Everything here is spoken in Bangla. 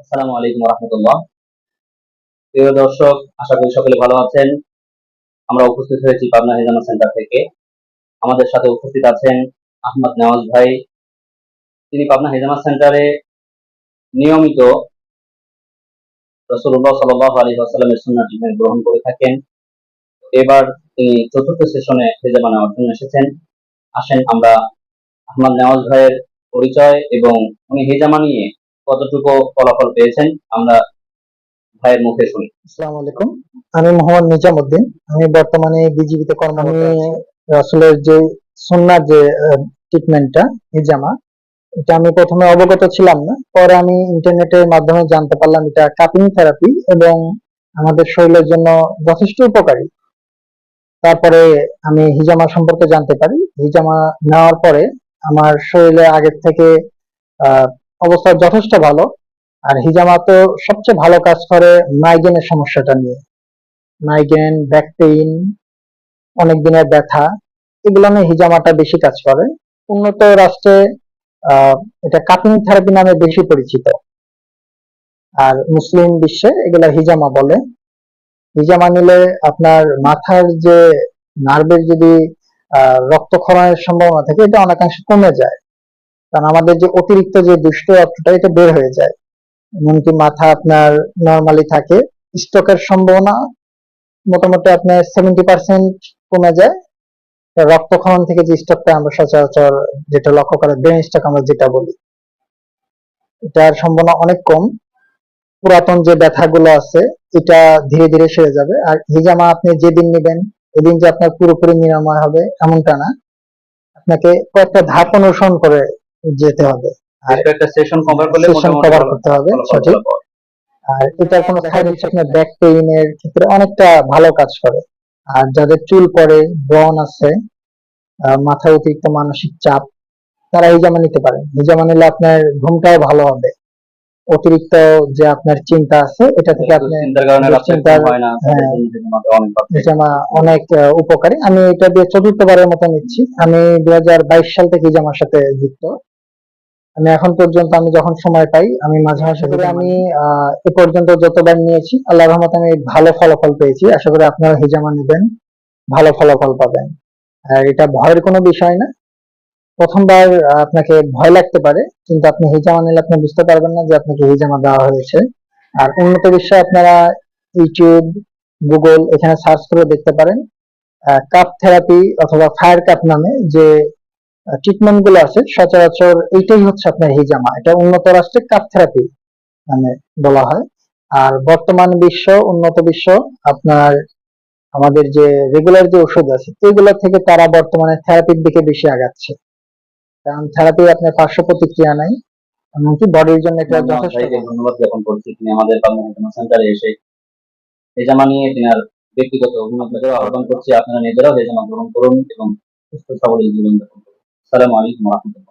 আসসালামু আলাইকুম রহমতুল্লাহ। প্রিয় দর্শক, আশা করি সকলে ভালো আছেন। আমরা উপস্থিত হয়েছি পাবনা হিজামা সেন্টার থেকে। আমাদের সাথে উপস্থিত আছেন আহমদ নওয়াজ ভাই। তিনি পাবনা হিজামা সেন্টারে নিয়মিত রসুল্লাহ সাল্লাহ আলী আসাল্লামের সুন্নাহ ট্রিটমেন্ট গ্রহণ করে থাকেন। এবার তিনি চতুর্থ সেশনে হেজামা নেওয়ার জন্য এসেছেন। আসেন আমরা আহমদ নওয়াজ ভাইয়ের পরিচয় এবং উনি হেজামা নিয়ে কতটুকু ফলাফল পেয়েছেন আমরা ভাইয়ের মুখে শুনি। আসসালামু আলাইকুম। আমি মোহাম্মদ নিজামুদ্দিন। আমি বর্তমানে বিজিবিতে কর্মরত। রাসূলের যে সুন্নাহ যে ট্রিটমেন্টটা হিজামা এটা আমি প্রথমে অবগত ছিলাম না। পরে আমি ইন্টারনেটের মাধ্যমে জানতে পারলাম এটা কাপিং থেরাপি এবং আমাদের শরীরের জন্য যথেষ্ট উপকারী। তারপরে আমি হিজামা সম্পর্কে জানতে পারি। হিজামা নেওয়ার পরে আমার শরীরে আগের থেকে আহ, অবস্থা যথেষ্ট ভালো। আর হিজামা তো সবচেয়ে ভালো কাজ করে মাইগ্রেনের সমস্যাটা নিয়ে। মাইগ্রেন ব্যাক পেইন অনেক দিনের ব্যথা, এগুলো নিয়ে হিজামাটা বেশি কাজ করে। উন্নত রাষ্ট্রে এটা কাপিং থেরাপি নামে বেশি পরিচিত। আর মুসলিম বিশ্বে এগুলা হিজামা বলে। হিজামা নিলে আপনার মাথার যে নার্ভের যদি রক্তক্ষরণের সম্ভাবনা থাকে, এটা অনেকাংশে কমে যায়। কারণ আমাদের যে অতিরিক্ত যে দুষ্ট রক্তটা, এটা বের হয়ে যায়। এমনকি মাথা আপনার নর্মালি থাকে। স্ট্রোকের সম্ভাবনা মোটামুটি আপনার সেভেন্টি পার্সেন্ট কমে যায়। রক্তক্ষরণ থেকে যে স্ট্রোকটা আমরা সচরাচর যেটা লক্ষ্য করে ব্রেন স্ট্রোক আমরা যেটা বলি, এটার সম্ভাবনা অনেক কম। পুরাতন যে ব্যথাগুলো আছে, এটা ধীরে ধীরে সেরে যাবে। আর হিজামা আপনি যেদিন নেবেন, এদিন যে আপনার পুরোপুরি নিরাময় হবে, এমনটা না। আপনাকে কয়েকটা ধাপ অনুসরণ করে যেতে হবে। আর একটা সেশন কভার করলে সেশন কভার করতে হবে সঠিক। আর এটা কোনো সাইড ইফেক্ট আপনার ব্যাক পেইন এর ক্ষেত্রে অনেকটা ভালো কাজ করে। আর যাদের চুল পড়ে ব্রন আছে মাথায় অতিরিক্ত মানসিক চাপ তারা এই জামা নিতে পারেন। হিজামা নিলে আপনার ঘুমটাও ভালো হবে। অতিরিক্ত যে আপনার চিন্তা আছে এটা থেকে আপনি ঘুম হয় অনেক উপকারী। আমি এটা দিয়ে চতুর্থবারের মতো নিচ্ছি। আমি দুই সাল থেকে হিজামার সাথে যুক্ত। আমি এখন পর্যন্ত আমি যখন সময় পাই আমি মাঝে মাঝে করে আমি আহ, এ পর্যন্ত যতবার নিয়েছি আল্লাহ রহমতে আমি ভালো ফলাফল পেয়েছি। আশা করি আপনারা হিজামা নেবেন ভালো ফলাফল পাবেন। আর এটা ভয়ের কোনো বিষয় না। প্রথমবার আপনাকে ভয় লাগতে পারে, কিন্তু আপনি হিজামা নিলে আপনি বুঝতে পারবেন না যে আপনাকে হিজামা দেওয়া হয়েছে। আর উন্নত বিশ্বে আপনারা ইউটিউব, গুগল এখানে সার্চ করে দেখতে পারেন। কাপ থেরাপি অথবা ফায়ার কাপ নামে যে ট্রিটমেন্টগুলো আছে, সচরাচর এইটাই হচ্ছে আপনার হিজামা। এটা উন্নত রাষ্ট্রে কাপ থেরাপি মানে বলা হয়। আর বর্তমান বিশ্ব, উন্নত বিশ্ব, আপনার আমাদের যে রেগুলার যে ওষুধ আছে, এগুলো থেকে তারা বর্তমানে থেরাপির দিকে বেশি আগাচ্ছে। কারণ থেরাপি আপনার পার্শ্ব প্রতিক্রিয়া নাই এমনকি বডির জন্য এটা যথেষ্ট। ধন্যবাদ জ্ঞাপন করছি। তিনি আমাদের পাবনা সেন্টারে এসে হেজামা নিয়ে তিনার ব্যক্তিগত অভিমতকেও আহ্বান করছি। আপনারা নিজেরাও হেজামা গ্রহণ করুন এবং সুস্থ সবল জীবন যাপন করুন। সালাম আলাইকুম রহমতুল্লাহ।